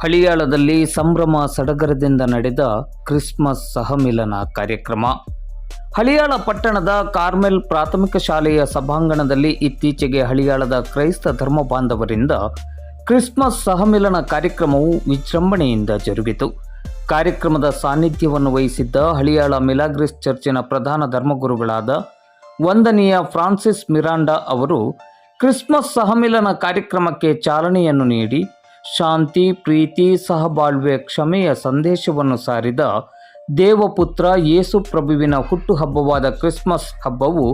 ಹಳಿಯಾಳದಲ್ಲಿ ಸಂಭ್ರಮ ಸಡಗರದಿಂದ ನಡೆದ ಕ್ರಿಸ್ಮಸ್ ಸಹಮಿಲನ ಕಾರ್ಯಕ್ರಮ. ಹಳಿಯಾಳ ಪಟ್ಟಣದ ಕಾರ್ಮೆಲ್ ಪ್ರಾಥಮಿಕ ಶಾಲೆಯ ಸಭಾಂಗಣದಲ್ಲಿ ಇತ್ತೀಚೆಗೆ ಹಳಿಯಾಳದ ಕ್ರೈಸ್ತ ಧರ್ಮ ಬಾಂಧವರಿಂದ ಕ್ರಿಸ್ಮಸ್ ಸಹಮಿಲನ ಕಾರ್ಯಕ್ರಮವು ವಿಜೃಂಭಣೆಯಿಂದ ಜರುಗಿತು. ಕಾರ್ಯಕ್ರಮದ ಸಾನ್ನಿಧ್ಯವನ್ನು ವಹಿಸಿದ್ದ ಹಳಿಯಾಳ ಮಿಲಾಗ್ರಿಸ್ ಚರ್ಚಿನ ಪ್ರಧಾನ ಧರ್ಮಗುರುಗಳಾದ ವಂದನೀಯ ಫ್ರಾನ್ಸಿಸ್ ಮಿರಾಂಡಾ ಅವರು ಕ್ರಿಸ್ಮಸ್ ಸಹಮಿಲನ ಕಾರ್ಯಕ್ರಮಕ್ಕೆ ಚಾಲನೆಯನ್ನು ನೀಡಿ ಶಾಂತಿ, ಪ್ರೀತಿ, ಸಹಬಾಳ್ವೆ, ಕ್ಷಮೆಯ ಸಂದೇಶವನ್ನು ಸಾರಿದ ದೇವಪುತ್ರ ಯೇಸು ಪ್ರಭುವಿನ ಹುಟ್ಟುಹಬ್ಬವಾದ ಕ್ರಿಸ್ಮಸ್ ಹಬ್ಬವು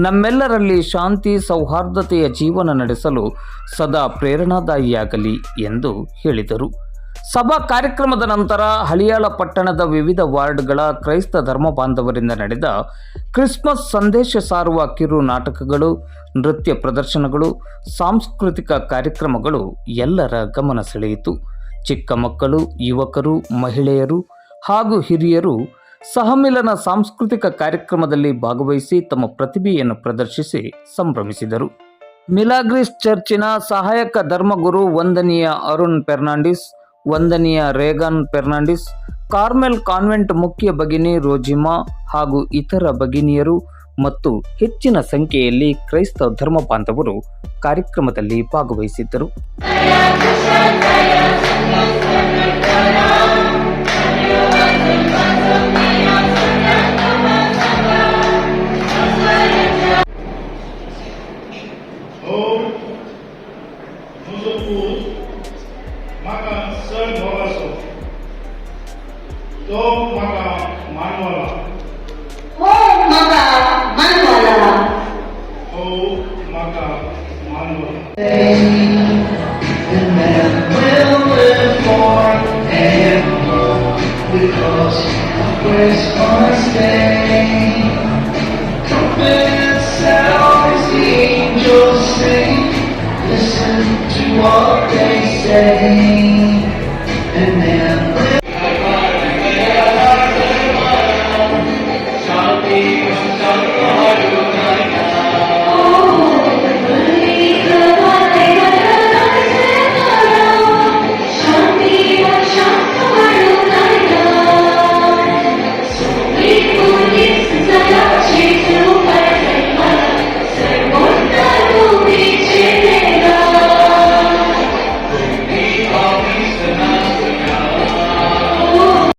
ನಮ್ಮೆಲ್ಲರಲ್ಲಿ ಶಾಂತಿ, ಸೌಹಾರ್ದತೆಯ ಜೀವನ ನಡೆಸಲು ಸದಾ ಪ್ರೇರಣಾದಾಯಿಯಾಗಲಿ ಎಂದು ಹೇಳಿದರು. ಸಭಾ ಕಾರ್ಯಕ್ರಮದ ನಂತರ ಹಳಿಯಾಳ ಪಟ್ಟಣದ ವಿವಿಧ ವಾರ್ಡ್ಗಳ ಕ್ರೈಸ್ತ ಧರ್ಮ ಬಾಂಧವರಿಂದ ನಡೆದ ಕ್ರಿಸ್ಮಸ್ ಸಂದೇಶ ಸಾರುವ ಕಿರು ನಾಟಕಗಳು, ನೃತ್ಯ ಪ್ರದರ್ಶನಗಳು, ಸಾಂಸ್ಕೃತಿಕ ಕಾರ್ಯಕ್ರಮಗಳು ಎಲ್ಲರ ಗಮನ ಸೆಳೆಯಿತು. ಚಿಕ್ಕ ಮಕ್ಕಳು, ಯುವಕರು, ಮಹಿಳೆಯರು ಹಾಗೂ ಹಿರಿಯರು ಸಹಮಿಲನ ಸಾಂಸ್ಕೃತಿಕ ಕಾರ್ಯಕ್ರಮದಲ್ಲಿ ಭಾಗವಹಿಸಿ ತಮ್ಮ ಪ್ರತಿಭೆಯನ್ನು ಪ್ರದರ್ಶಿಸಿ ಸಂಭ್ರಮಿಸಿದರು. ಮಿಲಾಗ್ರಿಸ್ ಚರ್ಚಿನ ಸಹಾಯಕ ಧರ್ಮಗುರು ವಂದನೀಯ ಅರುಣ್ ಫೆರ್ನಾಂಡಿಸ್ ವಂದನೀಯ ರೇಗನ್ ಫೆರ್ನಾಂಡಿಸ್, ಕಾರ್ಮೆಲ್ ಕಾನ್ವೆಂಟ್ ಮುಖ್ಯ ಭಗಿನಿ ರೋಜಿಮಾ ಹಾಗೂ ಇತರ ಭಗಿನಿಯರು ಮತ್ತು ಹೆಚ್ಚಿನ ಸಂಖ್ಯೆಯಲ್ಲಿ ಕ್ರೈಸ್ತ ಧರ್ಮ ಬಾಂಧವರು ಕಾರ್ಯಕ್ರಮದಲ್ಲಿ ಭಾಗವಹಿಸಿದ್ದರು. मका मनवाला o maka manwala will live forevermore because of Christmas Day. Trumpet sounds, the angels sing, listen to what they say.